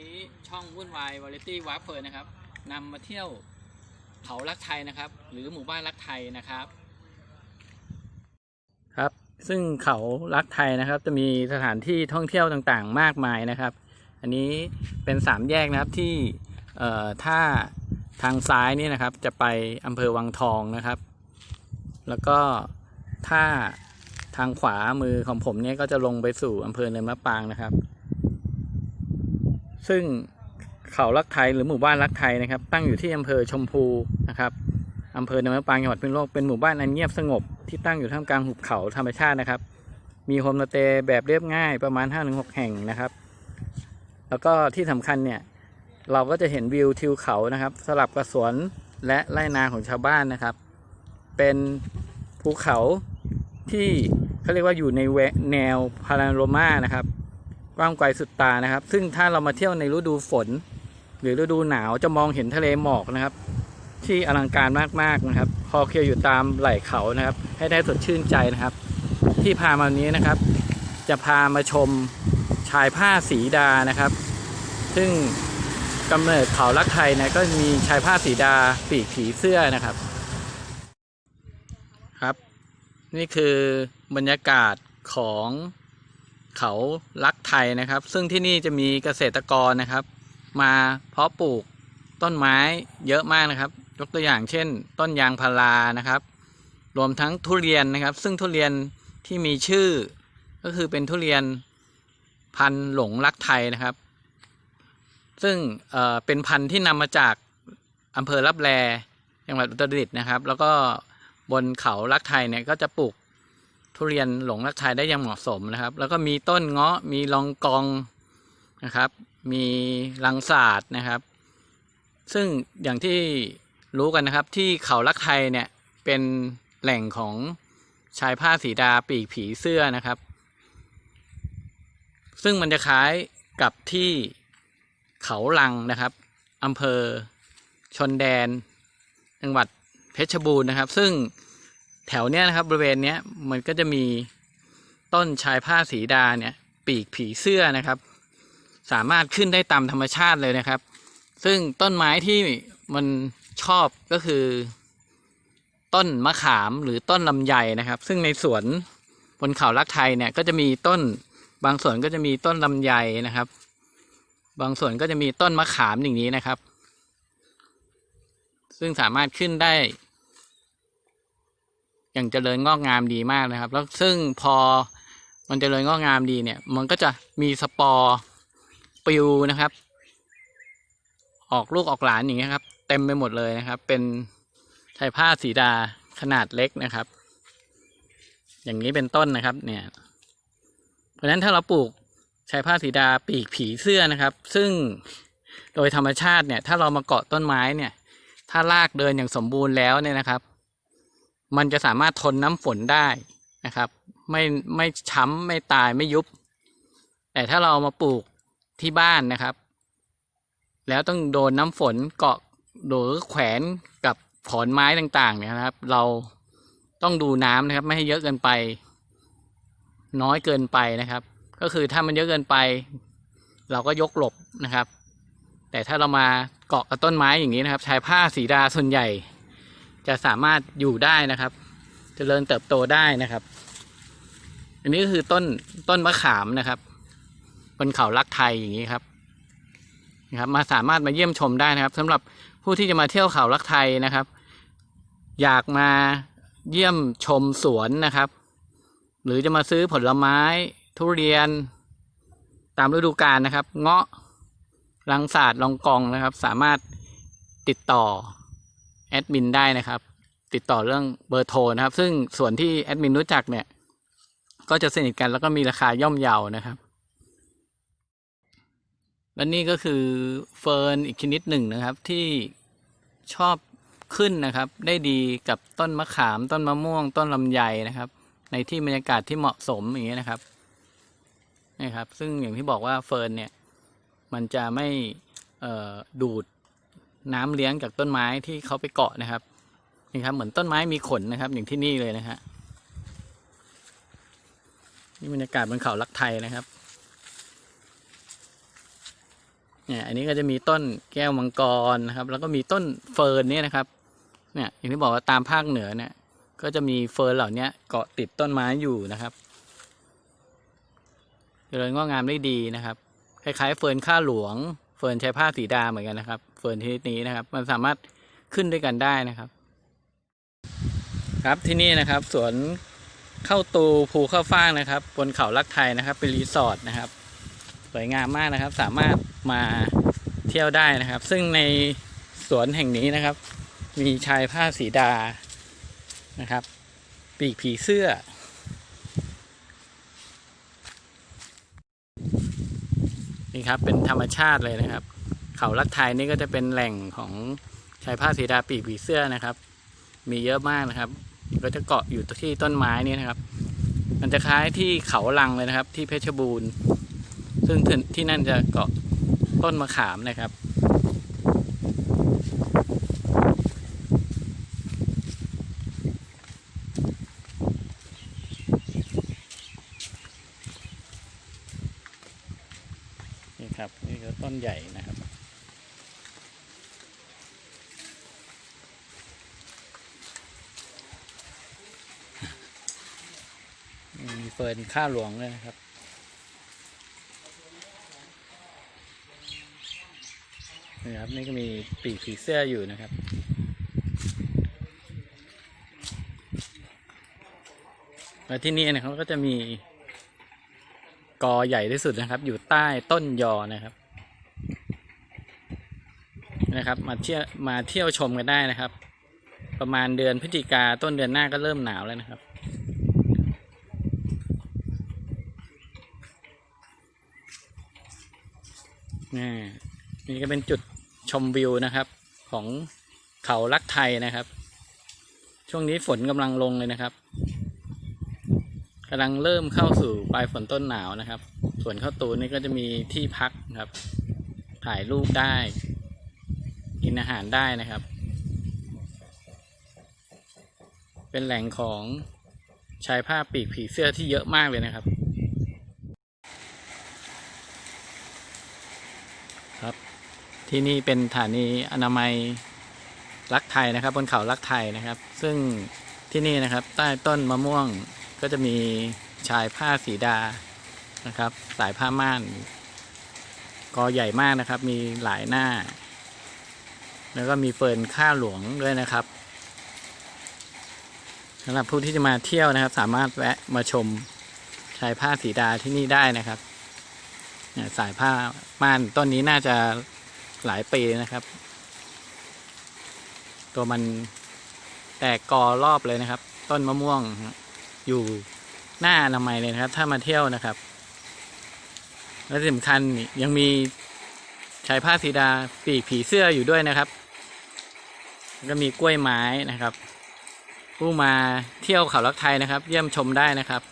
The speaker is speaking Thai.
นี้ช่องวุ่นวายวาไรตี้วาร์เฟิร์นะครับนำมาเที่ยวเขารักไทยนะครับ หรือหมู่บ้านรักไทยนะครับ ครับ ซึ่งเขารักไทยนะครับ จะมีสถานที่ท่องเที่ยวต่างๆ มากมายนะครับ อันนี้เป็นสามแยกนะครับที่ถ้าทางซ้ายนี่นะครับ จะไปอำเภอวังทองนะครับ แล้วก็ถ้าทางขวามือของผมเนี่ยก็จะลงไปสู่อำเภอเนินมะปรางนะครับ ซึ่งเขารักไทยหรือหมู่บ้านรักไทยนะครับ ตั้งอยู่ที่อำเภอชมพูนะครับอำเภอเนินมะปางจังหวัดพิษณุโลกเป็นหมู่บ้านอันเงียบสงบที่ตั้งอยู่ท่ามกลางหุบเขาธรรมชาตินะครับ มีโฮมสเตย์แบบเรียบง่ายประมาณ 5-6 แห่งนะครับ แล้วก็ที่สำคัญเนี่ยเราก็จะเห็นวิวทิวเขานะครับ สลับกับสวนและไร่นาของชาวบ้านนะครับ เป็นภูเขาที่เขาเรียกว่าอยู่ในแนวพาราโรมานะครับ กว้างไกลสุดตานะครับ ซึ่งถ้าเรามาเที่ยวในฤดูฝน หรือฤดูหนาวจะมองเห็นทะเลหมอกนะครับ ที่อลังการมากๆนะครับ คอเคียวอยู่ตามไหล่เขานะครับ ให้ได้สดชื่นใจนะครับ ที่พามาวันนี้นะครับ จะพามาชมชายผ้าสีดานะครับ ซึ่งกำเนิดเขาลักไทยนะก็มีชายผ้าสีดาปีกผีเสื้อนะครับครับ นี่คือบรรยากาศของ เขาลักไทยนะครับ ซึ่งที่นี่จะมีเกษตรกรนะครับ มาเพาะปลูกต้นไม้เยอะมากนะครับ ยกตัวอย่างเช่น ต้นยางพารานะครับ รวมทั้งทุเรียนนะครับ ซึ่งทุเรียนที่มีชื่อ ก็คือเป็นทุเรียนพันธุ์หลงรักไทยนะครับ ซึ่งเเป็นพันธุ์ที่นำมาจากอำเภอรับแลจังหวัดอุตรดิตถ์นะครับ แล้วก็บนเขารักไทยเนี่ยก็จะปลูก ทุเรียนหลงรักไทยได้อย่างเหมาะสมนะครับ แล้วก็มีต้นเงาะมีลองกองนะครับ มีลังศาสตร์นะครับ ซึ่งอย่างที่รู้กันนะครับที่เขารักไทยเนี่ยเป็นแหล่งของชายผ้าสีดาปีกผีเสื้อนะครับ ซึ่งมันจะคล้ายกับที่เขาลังนะครับอำเภอชนแดน จังหวัดเพชรบูรณ์นะครับ ซึ่ง แถวเนี้ยนะครับบริเวณเนี้ยมันก็จะมีต้นชายผ้าสีดาเนี่ยปีกผีเสื้อนะครับ สามารถขึ้นได้ตามธรรมชาติเลยนะครับ ซึ่งต้นไม้ที่มันชอบก็คือ ต้นมะขามหรือต้นลำไยนะครับ ซึ่งในสวนบนเขาลักไทยเนี่ยก็จะมีต้นบางส่วนก็จะมีต้นลำไยนะครับ บางส่วนก็จะมีต้นมะขามอย่างนี้นะครับ ซึ่งสามารถขึ้นได้ อย่างเจริญงอกงามดีมากนะครับ แล้วซึ่งพอมันเจริญงอกงามดีเนี่ย มันก็จะมีสปอร์ปลิวนะครับ ออกลูกออกหลานอย่างเงี้ยครับ เต็มไปหมดเลยนะครับ เป็นชายผ้าสีดาขนาดเล็กนะครับ อย่างนี้เป็นต้นนะครับ เนี่ย เพราะฉะนั้นถ้าเราปลูกชายผ้าสีดาปีกผีเสื้อนะครับ ซึ่งโดยธรรมชาติเนี่ย ถ้าเรามาเกาะต้นไม้เนี่ย ถ้ารากเดินอย่างสมบูรณ์แล้วเนี่ยนะครับ มันจะสามารถทนน้ำฝนได้นะครับ ไม่ไม่ช้ำไม่ตายไม่ยุบ แต่ถ้าเราเอามาปลูกที่บ้านนะครับ แล้วต้องโดนน้ำฝนเกาะหรือแขวนกับขอนไม้ต่างๆเนี่ยนะครับ เราต้องดูน้ำนะครับ ไม่ให้เยอะเกินไป น้อยเกินไปนะครับ ก็คือถ้ามันเยอะเกินไป เราก็ยกหลบนะครับ แต่ถ้าเรามาเกาะกับต้นไม้อย่างนี้นะครับ ชายผ้าสีดาส่วนใหญ่ จะสามารถอยู่ได้นะครับจเจริญเติบโตได้นะครับ อันนี้ก็คือต้นต้นมะขามนะครับบนเขาลักไทยอย่างนี้ครับนะครับ มาสามารถมาเยี่ยมชมได้นะครับสำหรับผู้ที่จะมาเที่ยวเขาลักไทยนะครับ อยากมาเยี่ยมชมสวนนะครับ หรือจะมาซื้อผลไม้ ทุเรียน ตามฤดูกาลนะครับ เงาะรังสาดลองกองนะครับ สามารถติดต่อ แอดมินได้นะครับ ติดต่อเรื่องเบอร์โทรนะครับ ซึ่งส่วนที่แอดมินรู้จักเนี่ย ก็จะสนิทกันแล้วก็มีราคาย่อมเยาวนะครับ และนี่ก็คือเฟิร์นอีกชนิดหนึ่งนะครับที่ชอบขึ้นนะครับ ได้ดีกับต้นมะขามต้นมะม่วง ต้นลำไยนะครับ ในที่บรรยากาศที่เหมาะสมอย่างเงี้ยนะครับนี่ครับ ซึ่งอย่างที่บอกว่าเฟิร์นเนี่ย มันจะไม่ดูด น้ำเลี้ยงจากต้นไม้ที่เขาไปเกาะนะครับนี่ครับเหมือนต้นไม้มีขนนะครับ อย่างที่นี่เลยนะฮะนี่บรรยากาศบนเขาลักไทยนะครับเนี่ยอันนี้ก็จะมีต้นแก้วมังกรนะครับ แล้วก็มีต้นเฟิร์นเนี่ยนะครับเนี่ยอย่างที่บอกว่าตามภาคเหนือเนี่ย ก็จะมีเฟิร์นเหล่านี้เกาะติดต้นไม้อยู่นะครับเจริญงอกงามได้ดีนะครับ คล้ายๆ เฟิร์นข้าหลวง เฟิร์นใช้ผ้าสีดาเหมือนกันนะครับ เฟิร์นชนิดนี้นะครับ มันสามารถขึ้นด้วยกันได้นะครับ ครับที่นี่นะครับ สวนเข้าตูภูเข้าฟ่างนะครับ บนเขาลักไทยนะครับ เป็นรีสอร์ทนะครับ สวยงามมากนะครับ สามารถมาเที่ยวได้นะครับ ซึ่งในสวนแห่งนี้นะครับ มีชายผ้าสีดานะครับ ปีกผีเสื้อ นี่ครับเป็นธรรมชาติเลยนะครับ เขาลักไทยนี่ก็จะเป็นแหล่งของชายผ้าสีดาปีกผีเสื้อนะครับ มีเยอะมากนะครับ ก็จะเกาะอยู่ที่ต้นไม้นี่นะครับ มันจะคล้ายที่เขาลังเลยนะครับ ที่เพชรบูรณ์ ซึ่งที่นั่นจะเกาะต้นมะขามนะครับ นี่ครับ นี่ก็ ต้นใหญ่นะครับมีเฟิร์นข้าหลวงด้วยนะครับ นี่ครับ นี่ก็มีปีกผีเสื้ออยู่นะครับและที่นี่นะครับก็จะมีกอใหญ่ที่สุดนะครับ อยู่ใต้ต้นยอนะครับ นะครับ มาเที่ยวมาเที่ยวชมกันได้นะครับ ประมาณเดือนพฤศจิกาต้นเดือนหน้าก็เริ่มหนาวแล้วนะครับนี่นี่ก็เป็นจุดชมวิวนะครับของเขาลักไทยนะครับ ช่วงนี้ฝนกำลังลงเลยนะครับกำลังเริ่มเข้าสู่ปลายฝนต้นหนาวนะครับ ส่วนเข้าตูนนี่ก็จะมีที่พักนะครับ ถ่ายรูปได้ กินอาหารได้นะครับ เป็นแหล่งของชายผ้าปีกผีเสื้อที่เยอะมากเลยนะครับ ครับ ที่นี่เป็นสถานีอนามัยรักไทยนะครับ บนเขารักไทยนะครับ ซึ่งที่นี่นะครับ ใต้ต้นมะม่วงก็จะมีชายผ้าสีดานะครับ สายผ้าม่านกอใหญ่มากนะครับ มีหลายหน้า แล้วก็มีเฟิร์นข้าหลวงด้วยนะครับสำหรับผู้ที่จะมาเที่ยวนะครับ สามารถแวะมาชมชายผ้าสีดาที่นี่ได้นะครับสายผ้าม่านต้นนี้น่าจะหลายปีนะครับ ตัวมันแตกกอรอบเลยนะครับ ต้นมะม่วงอยู่หน้าอนามัยเลยนะครับ ถ้ามาเที่ยวนะครับ และสำคัญยังมีชายผ้าสีดาปีกผีเสื้ออยู่ด้วยนะครับ ก็มีกล้วยไม้นะครับ ผู้มาเที่ยวเขาลักไทยนะครับ เยี่ยมชมได้นะครับ